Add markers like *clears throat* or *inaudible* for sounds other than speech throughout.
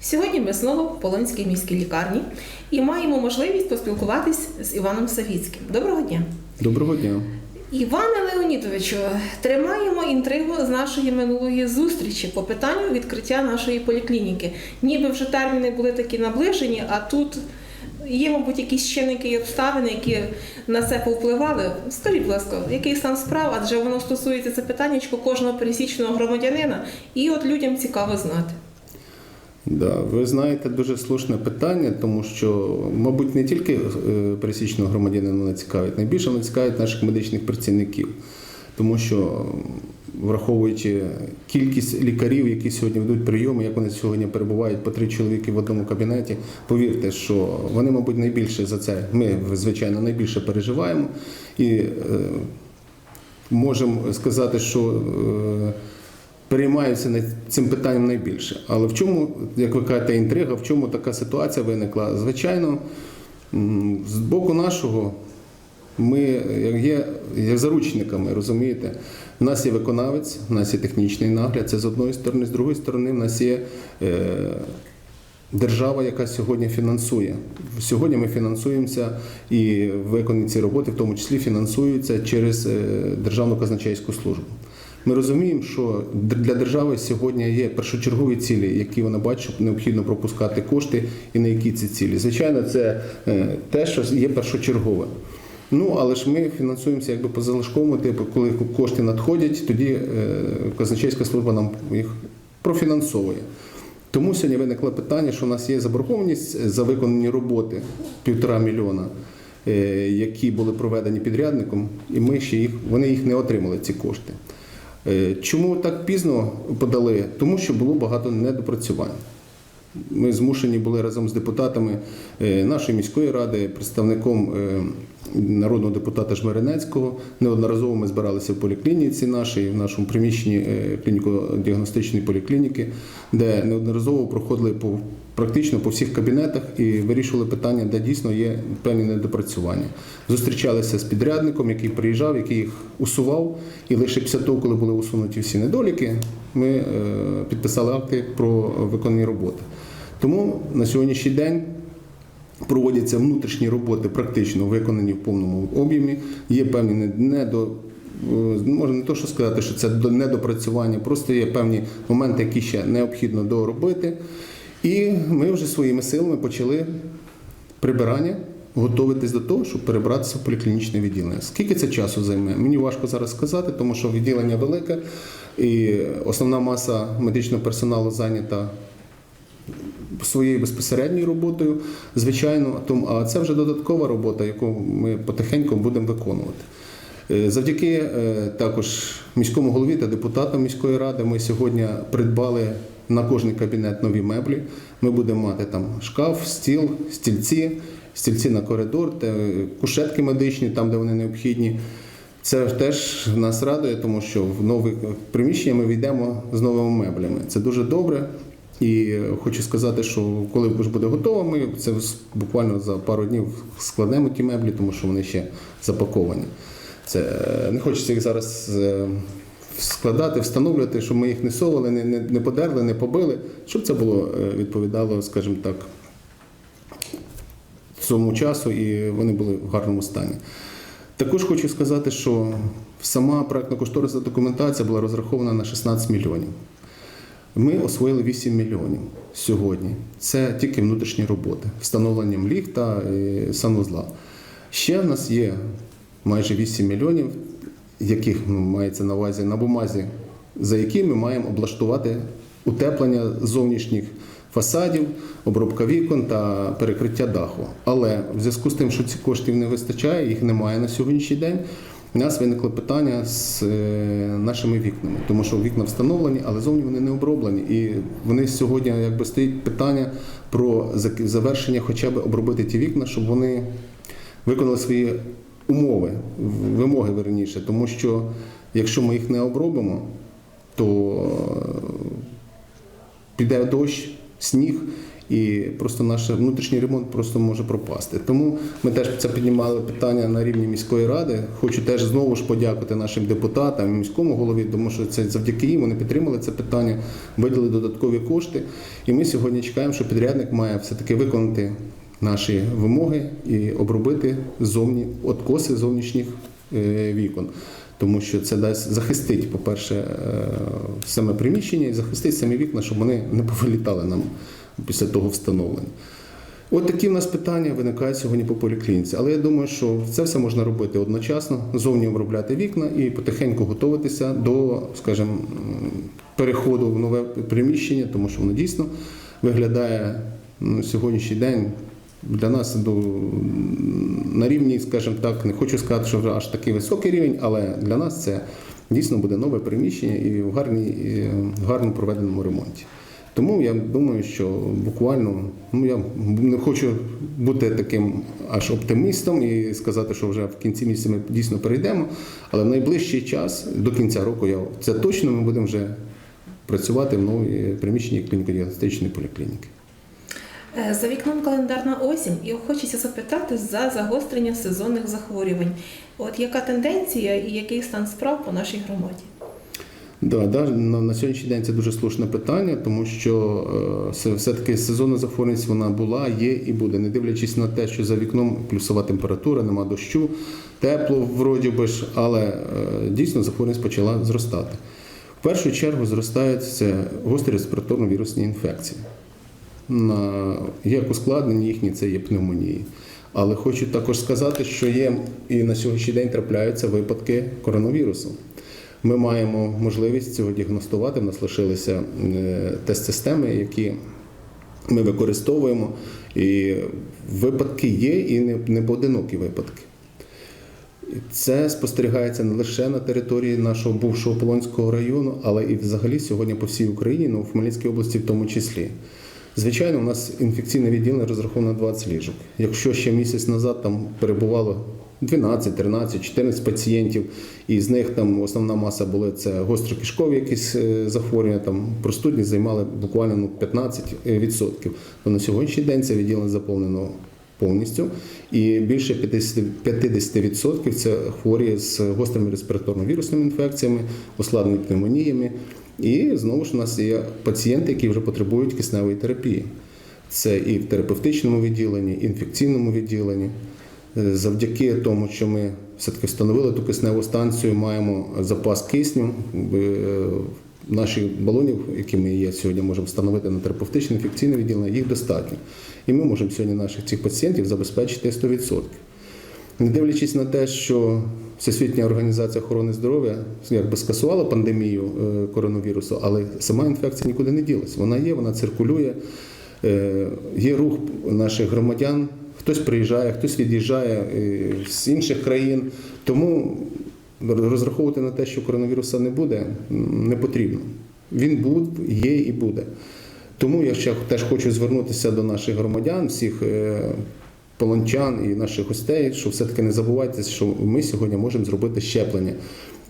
Сьогодні ми знову в Полонській міській лікарні і маємо можливість поспілкуватись з Іваном Савіцьким. Доброго дня! Доброго дня. Іване Леонідовичу, тримаємо інтригу з нашої минулої зустрічі по питанню відкриття нашої поліклініки. Ніби вже терміни були такі наближені, а тут є, мабуть, якісь чинники і обставини, які на це повпливали. Скажіть, будь ласка, який стан справ, адже воно стосується це питаннячко кожного пересічного громадянина, і от людям цікаво знати. Да, ви знаєте дуже слушне питання, тому що, мабуть, не тільки е, пересічного громадянина не цікавить, найбільше воно цікавить наших медичних працівників, тому що, враховуючи кількість лікарів, які сьогодні ведуть прийоми, як вони сьогодні перебувають по три чоловіки в одному кабінеті, повірте, що вони, мабуть, найбільше за це. Ми, звичайно, найбільше переживаємо і е, можемо сказати, що. Е, переймаються над цим питанням найбільше. Але в чому, як ви кажете, інтрига, в чому така ситуація виникла? Звичайно, з боку нашого ми є, є заручниками, розумієте? У нас є виконавець, у нас є технічний нагляд, це з одної сторони, з другої сторони, в нас є. Е, Держава, яка сьогодні фінансує. Сьогодні ми фінансуємося і виконані ці роботи, в тому числі фінансуються через е, Державну казначейську службу. Ми розуміємо, що для держави сьогодні є першочергові цілі, які вона бачить, необхідно пропускати кошти і на які ці цілі. Звичайно, це е, те, що є першочергове. Ну, але ж ми фінансуємося якби по залишковому типу, коли кошти надходять, тоді е, казначейська служба нам їх профінансовує. Тому сьогодні виникло питання, що у нас є заборгованість за виконані роботи півтора мільйона, е, які були проведені підрядником, і ми ще їх, вони їх не отримали, ці кошти. Е, Чому так пізно подали? Тому що було багато недопрацювань. Ми змушені були разом з депутатами е, нашої міської ради, представником е, народного депутата Жмеренецького. Неодноразово ми збиралися в поліклініці нашій, в нашому приміщенні клініко-діагностичної поліклініки, де неодноразово проходили практично по всіх кабінетах і вирішували питання, де дійсно є певні недопрацювання. Зустрічалися з підрядником, який приїжджав, який їх усував, і лише після того, коли були усунуті всі недоліки, ми е, підписали акти про виконані роботи. Тому на сьогоднішній день проводяться внутрішні роботи, практично виконані в повному об'ємі. Є певні не- недо. е, Можна не то, що сказати, що це недопрацювання, просто є певні моменти, які ще необхідно доробити. І ми вже своїми силами почали прибирання, готуватись до того, щоб перебратися в поліклінічне відділення. Скільки це часу займе? Мені важко зараз сказати, тому що відділення велике, і основна маса медичного персоналу зайнята своєю безпосередньою роботою, звичайно, а це вже додаткова робота, яку ми потихеньку будемо виконувати. Е, Завдяки е, також міському голові та депутатам міської ради ми сьогодні придбали на кожний кабінет нові меблі. Ми будемо мати там шкаф, стіл, стільці, стільці на коридор, кушетки медичні, там, де вони необхідні. Це теж нас радує, тому що в нове приміщення ми війдемо з новими меблями. Це дуже добре. І хочу сказати, що коли вже буде готово, ми це буквально за пару днів складемо ті меблі, тому що вони ще запаковані. Це не хочеться їх зараз е, складати, встановлювати, щоб ми їх не совали, не, не, не подерли, не побили, щоб це було е, відповідало, скажімо так, цьому часу і вони були в гарному стані. Також хочу сказати, що сама проектно-кошторисна документація була розрахована на 16 мільйонів. Ми освоїли 8 мільйонів сьогодні. Це тільки внутрішні роботи, встановленням ліг та е, санузла. Ще в нас є майже 8 мільйонів, яких мається на увазі на бумазі, за які ми маємо облаштувати утеплення зовнішніх фасадів, обробка вікон та перекриття даху. Але в зв'язку з тим, що ці коштів не вистачає, їх немає на сьогоднішній день. У нас виникло питання з е, нашими вікнами, тому що вікна встановлені, але зовні вони не оброблені. І вони сьогодні якби стоїть питання про завершення, хоча б обробити ті вікна, щоб вони виконали свої умови, вимоги верніше. Тому що якщо ми їх не обробимо, то е, піде дощ, сніг, і просто наш внутрішній ремонт просто може пропасти. Тому ми теж це піднімали питання на рівні міської ради. Хочу теж знову ж подякувати нашим депутатам міському голові, тому що це завдяки їм вони підтримали це питання, виділили додаткові кошти. І ми сьогодні чекаємо, що підрядник має все-таки виконати наші вимоги і обробити зовні откоси зовнішніх е, вікон. Тому що це дасть захистить, по-перше, е, саме приміщення і захистить самі вікна, щоб вони не повилітали нам після того встановлення. От такі в нас питання виникають сьогодні по поліклініці. Але я думаю, що це все можна робити одночасно, зовні обробляти вікна і потихеньку готуватися до, скажімо, переходу в нове приміщення, тому що воно дійсно виглядає ну, сьогоднішній день для нас на рівні, скажімо так, не хочу сказати, що вже аж такий високий рівень, але для нас це дійсно буде нове приміщення і в гарній, гарно проведеному ремонті. Тому я думаю, що буквально, ну я не хочу бути таким аж оптимістом і сказати, що вже в кінці місяця ми дійсно перейдемо, але в найближчий час, до кінця року, я це точно ми будемо вже працювати в новій приміщенні клініко-діагностичної поліклініки. Е, За вікном календарна осінь, і хочеться запитати за загострення сезонних захворювань. От яка тенденція і який стан справ по нашій громаді? Да, да, на, на сьогоднішній день це дуже слушне питання, тому що е, все- все-таки сезонна захворюваність вона була, є і буде, не дивлячись на те, що за вікном плюсова температура, нема дощу, тепло вроді би ж, але е, дійсно захворюваність почала зростати. В першу чергу зростають гострі респіраторно-вірусні інфекції. Як ускладнені їхні, це є пневмонії. Але хочу також сказати, що є і на сьогоднішній день трапляються випадки коронавірусу. Ми маємо можливість цього діагностувати. У нас лишилися е, тест-системи, які ми використовуємо. І випадки є, і не поодинокі випадки. Це спостерігається не лише на території нашого бувшого Полонського району, але і взагалі сьогодні по всій Україні, ну в Хмельницькій області в тому числі. Звичайно, у нас інфекційне відділення розраховано на 20 ліжок. Якщо ще місяць назад там перебувало 12, 13, 14 пацієнтів, і з них там основна маса були це гострокишкові якісь е, захворювання, там простудні займали буквально ну, 15%. То на сьогоднішній день це відділення заповнено повністю, і більше 50%, 50% це хворі з гострими респіраторно-вірусними інфекціями, ускладненими пневмоніями. І знову ж у нас є пацієнти, які вже потребують кисневої терапії. Це і в терапевтичному відділенні, і в інфекційному відділенні. Е, Завдяки тому, що ми все-таки встановили ту кисневу станцію, маємо запас кисню. е, Наших балонів, які ми є сьогодні, можемо встановити на терапевтичне інфекційне відділення, їх достатньо. І ми можемо сьогодні наших цих пацієнтів забезпечити 100%. Не дивлячись на те, що Всесвітня організація охорони здоров'я якби скасувала пандемію е, коронавірусу, але сама інфекція нікуди не ділась. Вона є, вона циркулює, е, є рух наших громадян. Хтось приїжджає, хтось від'їжджає е, з інших країн. Тому розраховувати на те, що коронавіруса не буде, не потрібно. Він був, є і буде. Тому я ще теж хочу звернутися до наших громадян, всіх полончан і наших гостей, що все-таки не забувайте, що ми сьогодні можемо зробити щеплення.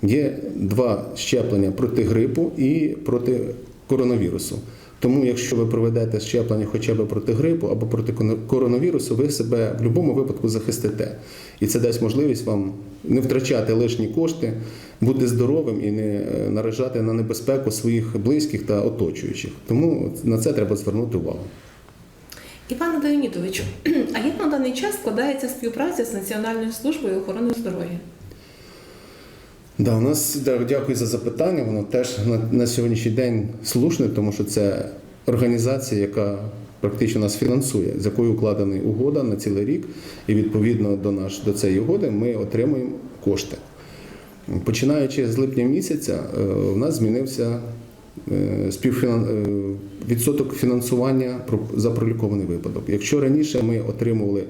Є два щеплення проти грипу і проти коронавірусу. Тому, якщо ви проведете щеплення хоча б проти грипу або проти коронавірусу, ви себе в будь-якому випадку захистите. І це дасть можливість вам не втрачати лишні кошти, бути здоровим і не е, наражати на небезпеку своїх близьких та оточуючих. Тому на це треба звернути увагу. Іване Леонідовичу, *clears throat* а як на даний час складається співпраця з Національною службою охорони здоров'я? Да, у нас дякую за запитання. Воно теж на, на сьогоднішній день слушне, тому що це організація, яка практично нас фінансує, з якою укладена угода на цілий рік, і відповідно до наш до цієї угоди ми отримуємо кошти. Починаючи з липня місяця, е, у нас змінився відсоток фінансування за пролікований випадок. Якщо раніше ми отримували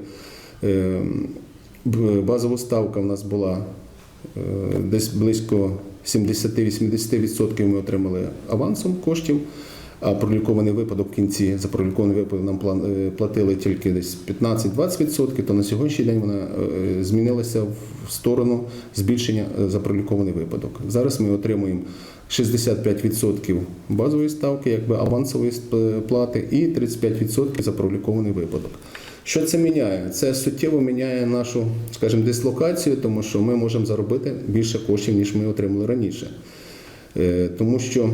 базову ставку, у нас була е, десь близько 70-80% ми отримали авансом коштів. А пролікований випадок в кінці за пролікований випадок нам е, платили тільки десь 15-20%, то на сьогоднішній день вона е, змінилася в сторону збільшення е, за пролікований випадок. Зараз ми отримуємо 65% базової ставки, якби авансової плати, і 35% за пролікований випадок. Що це міняє? Це суттєво міняє нашу, скажімо, дислокацію, тому що ми можемо заробити більше коштів, ніж ми отримали раніше. Тому що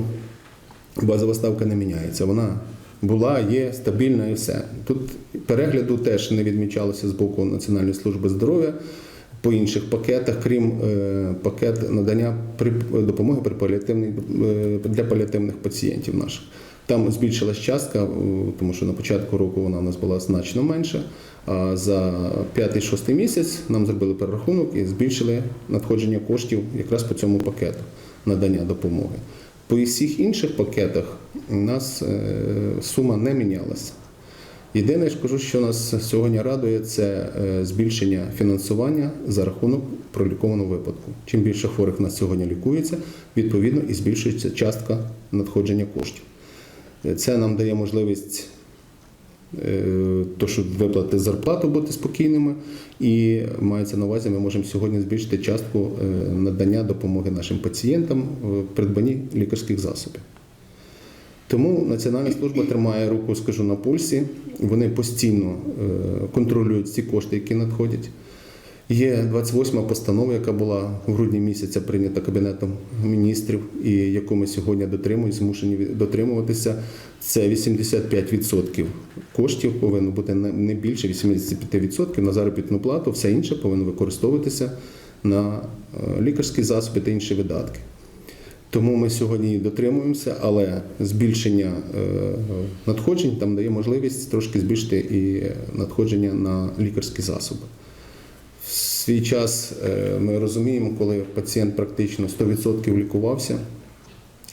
базова ставка не міняється. Вона була, є стабільна і все. Тут перегляду теж не відмічалося з боку Національної служби здоров'я по інших пакетах, крім е, пакет надання при, допомоги при паліативній, е, для паліативних пацієнтів наших. Там збільшилась частка, е, тому що на початку року вона у нас була значно менша. А за 5-6 місяць нам зробили перерахунок і збільшили надходження коштів якраз по цьому пакету надання допомоги. По всіх інших пакетах у нас е, сума не мінялася. Єдине, що кажу, що нас сьогодні радує, це е, збільшення фінансування за рахунок пролікованого випадку. Чим більше хворих нас сьогодні лікується, відповідно і збільшується частка надходження коштів. Е, Це нам дає можливість то, щоб виплати зарплату бути спокійними, і мається на увазі, ми можемо сьогодні збільшити частку е, надання допомоги нашим пацієнтам в придбанні лікарських засобів. Тому Національна служба тримає руку, скажу, на пульсі. Вони постійно е, контролюють ці кошти, які надходять. Є 28 постанова, яка була в грудні місяця прийнята Кабінетом міністрів, і яку ми сьогодні дотримуємо, змушені дотримуватися. Це 85% коштів повинно бути не не більше 85% на заробітну плату, все інше повинно використовуватися на е, лікарські засоби та інші видатки. Тому ми сьогодні дотримуємося, але збільшення е, надходжень там дає можливість трошки збільшити і надходження на лікарські засоби. Свій час е, ми розуміємо, коли пацієнт практично 100% лікувався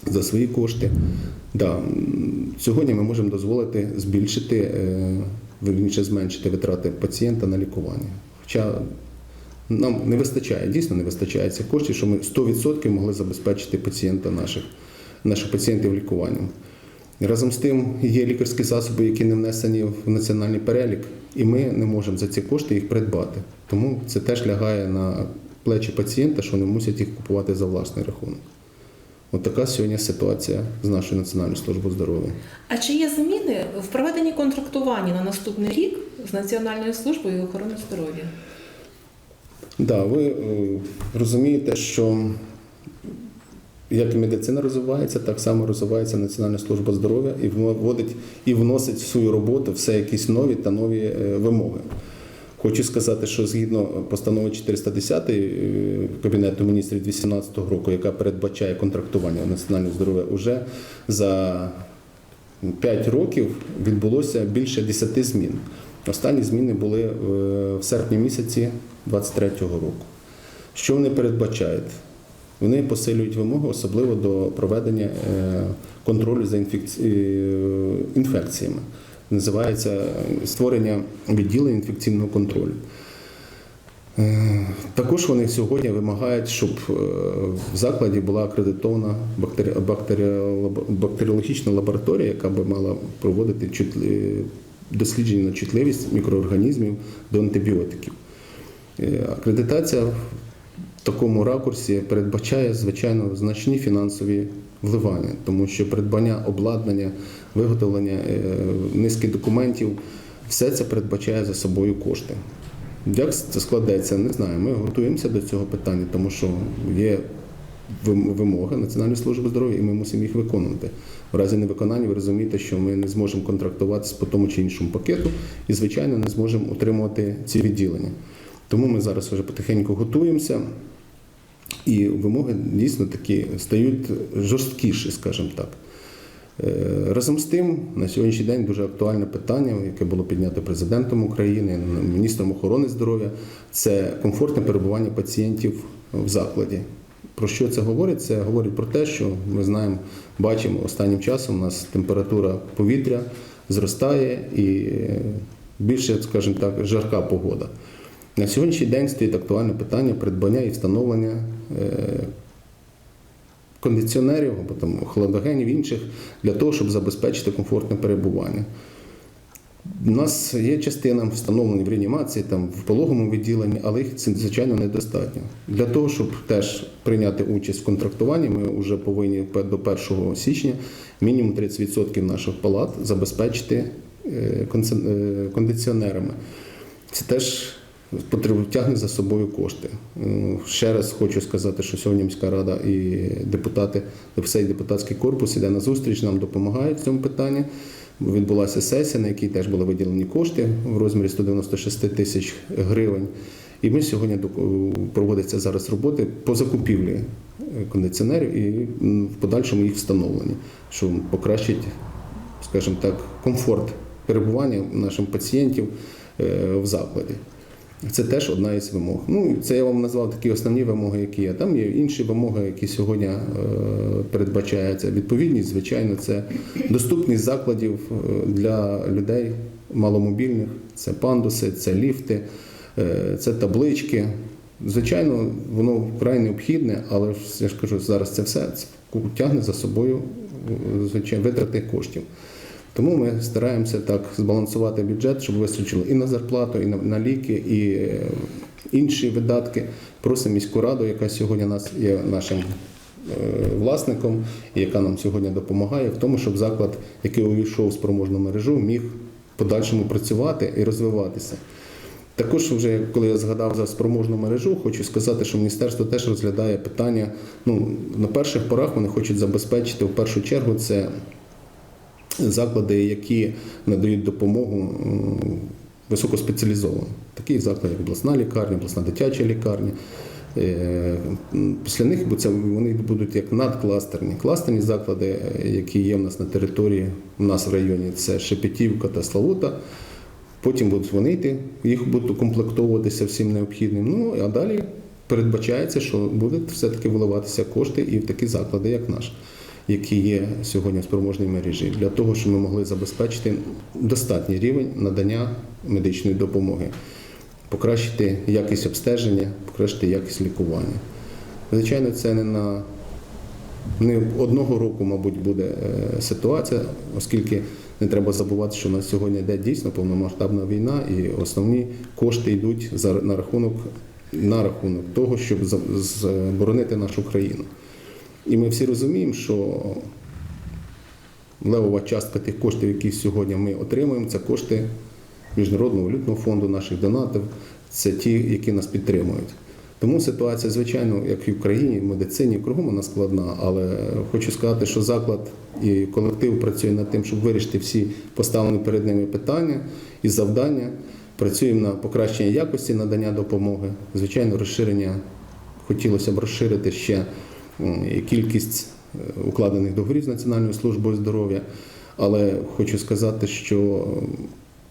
за свої кошти. Да, сьогодні ми можемо дозволити збільшити, е, верніше зменшити витрати пацієнта на лікування. Хоча нам не вистачає, дійсно не вистачає цих коштів, що ми 100% могли забезпечити пацієнта наших, наших пацієнтів лікуванням. Разом з тим є лікарські засоби, які не внесені в національний перелік, і ми не можемо за ці кошти їх придбати. Тому це теж лягає на плечі пацієнта, що вони мусять їх купувати за власний рахунок. От така сьогодні ситуація з нашою Національною службою здоров'я. А чи є зміни в проведенні контрактування на наступний рік з Національною службою охорони здоров'я? Да, ви е, розумієте, що як медицина розвивається, так само розвивається Національна служба здоров'я і вводить і вносить в свою роботу все якісь нові та нові е, вимоги. Хочу сказати, що згідно постанови 410 е, Кабінету міністрів 2018 року, яка передбачає контрактування національного здоров'я, уже за 5 років відбулося більше 10 змін. Останні зміни були е, в серпні місяці 2023 року. Що вони передбачають? Вони посилюють вимоги, особливо до проведення е, контролю за е, інфекціями. Називається е, створення відділень інфекційного контролю. Також вони сьогодні вимагають, щоб в закладі була акредитована бактеріологічна лабораторія, яка би мала проводити дослідження на чутливість мікроорганізмів до антибіотиків. Акредитація такому ракурсі передбачає, звичайно, значні фінансові вливання, тому що придбання обладнання, виготовлення е, низки документів, все це передбачає за собою кошти. Як це складеться, не знаю. Ми готуємося до цього питання, тому що є вимоги Національної служби здоров'я, і ми мусимо їх виконувати. В разі невиконання ви розумієте, що ми не зможемо контрактуватися по тому чи іншому пакету, і, звичайно, не зможемо утримувати ці відділення. Тому ми зараз вже потихеньку готуємося, і вимоги дійсно такі стають жорсткіші, скажімо так. Е, Разом з тим, на сьогоднішній день дуже актуальне питання, яке було піднято президентом України, міністром охорони здоров'я, це комфортне перебування пацієнтів в закладі. Про що це говорить? Це говорить про те, що ми знаємо, бачимо останнім часом у нас температура повітря зростає і е, більше, скажімо так, жарка погода. На сьогоднішній день стоїть актуальне питання придбання і встановлення кондиціонерів або там хладогенів інших для того, щоб забезпечити комфортне перебування. У нас є частина встановлені в реанімації, там в пологовому відділенні, але їх звичайно недостатньо. Для того, щоб теж прийняти участь в контрактуванні, ми вже повинні до 1 січня мінімум 30% наших палат забезпечити е, е, кондиціонерами. Це теж тягне за собою кошти. Е, Ще раз хочу сказати, що сьогодні міська рада і депутати, цей депутатський корпус іде на зустріч, нам допомагають в цьому питанні. Відбулася сесія, на якій теж були виділені кошти в розмірі 196 тисяч гривень. І ми сьогодні проводиться зараз роботи по закупівлі е, кондиціонерів і в подальшому їх встановленні, що покращить, скажімо так, комфорт перебування наших пацієнтів е, в закладі. Це теж одна із вимог. Ну, це я вам назвав такі основні вимоги, які є. Там є інші вимоги, які сьогодні е, передбачаються. Відповідність, звичайно, це доступність закладів е, для людей маломобільних, це пандуси, це ліфти, е, це таблички. Звичайно, воно вкрай необхідне, але ж я ж кажу, зараз це все тягне за собою звичайно витрати коштів. Тому ми стараємося так збалансувати бюджет, щоб вистачило і на зарплату, і на, ліки, і е, інші видатки. Просимо міську раду, яка сьогодні нас є нашим е, власником, і яка нам сьогодні допомагає в тому, щоб заклад, який увійшов в спроможну мережу, міг в подальшому працювати і розвиватися. Також, вже коли я згадав за спроможну мережу, хочу сказати, що міністерство теж розглядає питання. Ну, на перших порах вони хочуть забезпечити в першу чергу це заклади, які надають допомогу високоспеціалізовану. Такі заклади, як обласна лікарня, обласна дитяча лікарня. Е, Після них вони будуть як надкластерні. Кластерні заклади, е, які є в нас на території, у нас в районі, це Шепетівка та Славута. Потім будуть вони йти, їх будуть укомплектовуватися всім необхідним. Ну а далі передбачається, що будуть все-таки виливатися кошти і в такі заклади, як наш, які є сьогодні в спроможній мережі, для того, щоб ми могли забезпечити достатній рівень надання медичної допомоги, покращити якість обстеження, покращити якість лікування. Звичайно, це не на не одного року, мабуть, буде е, ситуація, оскільки не треба забувати, що у нас сьогодні йде дійсно повномасштабна війна, і основні кошти йдуть за на рахунок на рахунок того, щоб заборонити нашу країну. І ми всі розуміємо, що левова частка тих коштів, які сьогодні ми отримуємо, це кошти Міжнародного валютного фонду, наших донатів, це ті, які нас підтримують. Тому ситуація, звичайно, як і в країні, в медицині, кругом вона складна, але хочу сказати, що заклад і колектив працює над тим, щоб вирішити всі поставлені перед ними питання і завдання. Працюємо на покращення якості надання допомоги. Звичайно, розширення хотілося б розширити ще кількість е, укладених договорів з Національною службою здоров'я. Але хочу сказати, що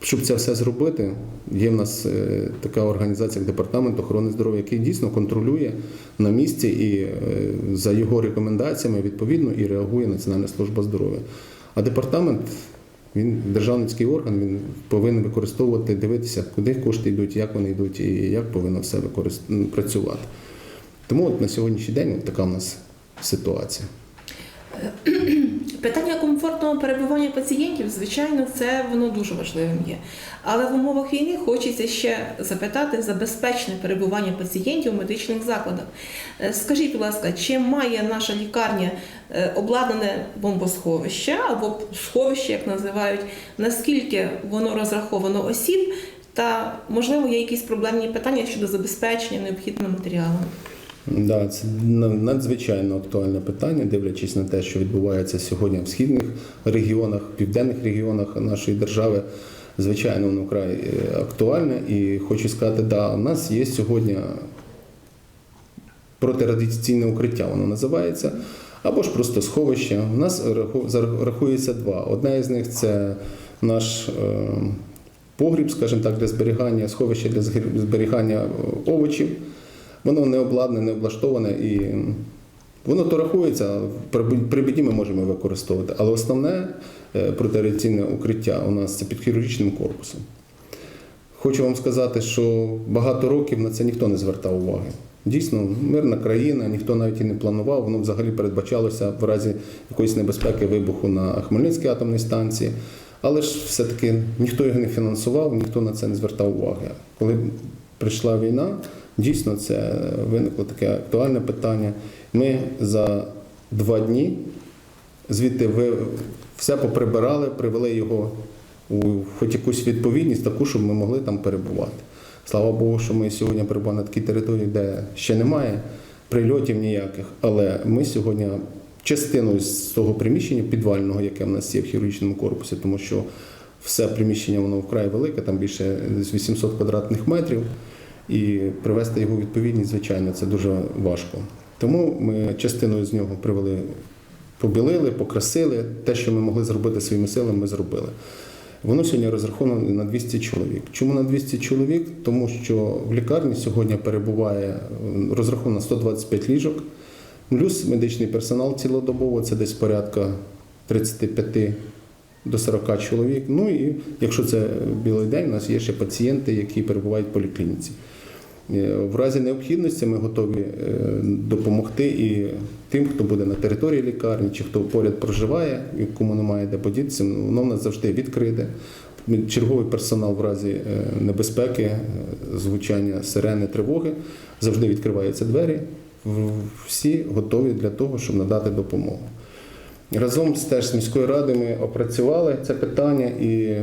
щоб це все зробити, є в нас е, така організація, як департамент охорони здоров'я, який дійсно контролює на місці і е, за його рекомендаціями відповідно і реагує Національна служба здоров'я. А департамент він державницький орган, він повинен використовувати, дивитися, куди кошти йдуть, як вони йдуть і як повинно все працювати. Тому на сьогоднішній день така в нас ситуація. Питання комфортного перебування пацієнтів, звичайно, це воно дуже важливим є. Але в умовах війни хочеться ще запитати за безпечне перебування пацієнтів у медичних закладах. Е, Скажіть, будь ласка, чи має наша лікарня е, обладнане бомбосховище або сховище, як називають, наскільки воно розраховано осіб, та можливо є якісь проблемні питання щодо забезпечення необхідними матеріалами? Да, це надзвичайно актуальне питання, дивлячись на те, що відбувається сьогодні в східних регіонах, південних регіонах нашої держави. Звичайно, воно вкрай е, актуальне. І хочу сказати, да, у нас є сьогодні протирадіаційне укриття, воно називається, або ж просто сховище. У нас рахується два. Одне із них це наш е, погріб, скажімо так, для зберігання, сховище для зберігання е, овочів. Воно не обладнане, не облаштоване і воно то рахується, при біді ми можемо використовувати. Але основне е, протирадіаційне укриття у нас це під хірургічним корпусом. Хочу вам сказати, що багато років на це ніхто не звертав уваги. Дійсно, мирна країна, ніхто навіть і не планував, воно взагалі передбачалося в разі якоїсь небезпеки вибуху на Хмельницькій атомній станції. Але ж все-таки ніхто його не фінансував, ніхто на це не звертав уваги. Коли прийшла війна, дійсно це виникло таке актуальне питання. Ми за два дні звідти ви все поприбирали, привели його у хоч якусь відповідність, таку, щоб ми могли там перебувати. Слава Богу, що ми сьогодні перебуваємо на такій території, де ще немає прильотів ніяких, але ми сьогодні частину з того приміщення підвального, яке в нас є в хірургічному корпусі, тому що все приміщення воно вкрай велике, там більше 800 квадратних метрів, і привести його у відповідність, звичайно, це дуже важко. Тому ми частину з нього привели, побілили, покрасили. Те, що ми могли зробити своїми силами, ми зробили. Воно сьогодні розраховано на 200 чоловік. Чому на 200 чоловік? Тому що в лікарні сьогодні перебуває розраховано 125 ліжок, плюс медичний персонал цілодобово, це десь порядка 35 до 40 чоловік. Ну і якщо це білий день, у нас є ще пацієнти, які перебувають в поліклініці. Е, В разі необхідності ми готові е, допомогти і тим, хто буде на території лікарні, чи хто поряд проживає, і кому немає де подітися, ну, воно в нас завжди відкрите. Черговий персонал в разі е, небезпеки, звучання сирени, тривоги завжди відкриваються двері. Всі готові для того, щоб надати допомогу. Разом з теж з міською радою ми опрацювали це питання і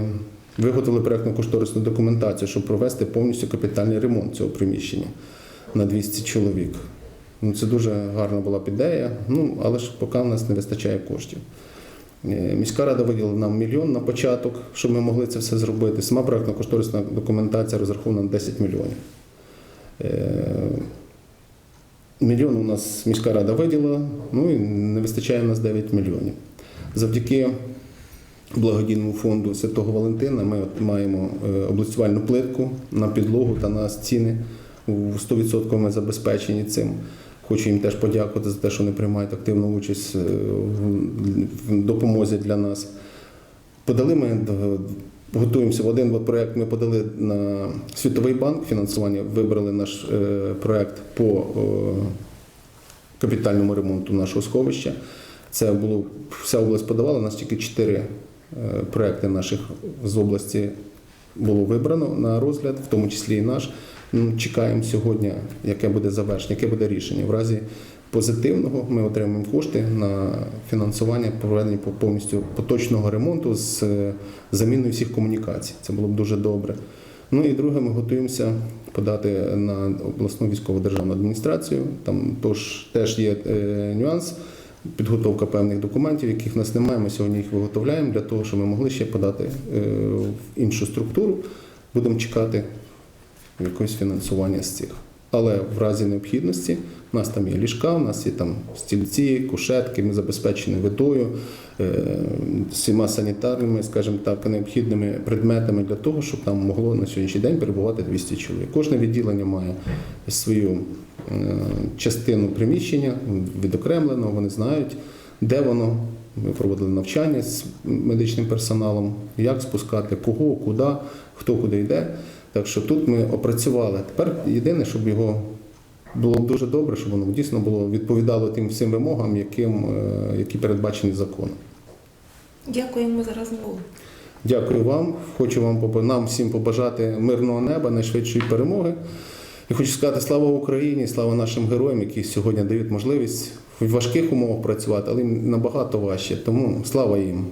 виготовили проєктно-кошторисну документацію, щоб провести повністю капітальний ремонт цього приміщення на 200 чоловік. Ну, це дуже гарна була б ідея, ну, але ж поки в нас не вистачає коштів. Е, Міська рада виділила нам мільйон на початок, щоб ми могли це все зробити. Сама проєктно-кошторисна документація розрахована на 10 мільйонів. Е, Мільйон у нас міська рада виділила, ну і не вистачає у нас 9 мільйонів. Завдяки благодійному фонду Святого Валентина ми от маємо е, облицювальну плитку на підлогу та на стіни. У 100% ми забезпечені цим. Хочу їм теж подякувати за те, що вони приймають активну участь е, в- допомозі для нас. Подали ми готуємося в один от проект. Ми подали на Світовий банк фінансування, вибрали наш е, проект по е, капітальному ремонту нашого сховища. Це було вся область подавала. У нас тільки чотири е, проекти наших з області було вибрано на розгляд, в тому числі і наш. Чекаємо сьогодні, яке буде завершення, яке буде рішення. В разі позитивного ми отримаємо кошти на фінансування проведення повністю поточного ремонту з е, заміною всіх комунікацій. Це було б дуже добре. Ну і друге, ми готуємося подати на обласну військову державну адміністрацію. Там тож теж є е, нюанс. Підготовка певних документів, яких в нас немає. Ми сьогодні їх виготовляємо для того, щоб ми могли ще подати е, в іншу структуру. Будемо чекати якогось фінансування з цих. Але в разі необхідності у нас там є ліжка, у нас є там стільці, кушетки, ми забезпечені водою, е, всіма санітарними, скажімо так, необхідними предметами для того, щоб там могло на сьогоднішній день перебувати 200 чоловік. Кожне відділення має свою частину приміщення відокремлено, вони знають, де воно. Ми проводили навчання з медичним персоналом, як спускати, кого, куди, хто куди йде. Так що тут ми опрацювали. Тепер єдине, щоб його було дуже добре, щоб воно дійсно було відповідало тим всім вимогам, яким, е, які передбачені законом. Дякуємо за розмову. Дякую вам. Хочу вам нам всім побажати мирного неба, найшвидшої перемоги. І хочу сказати слава Україні, слава нашим героям, які сьогодні дають можливість в важких умовах працювати, але їм набагато важче. Тому слава їм.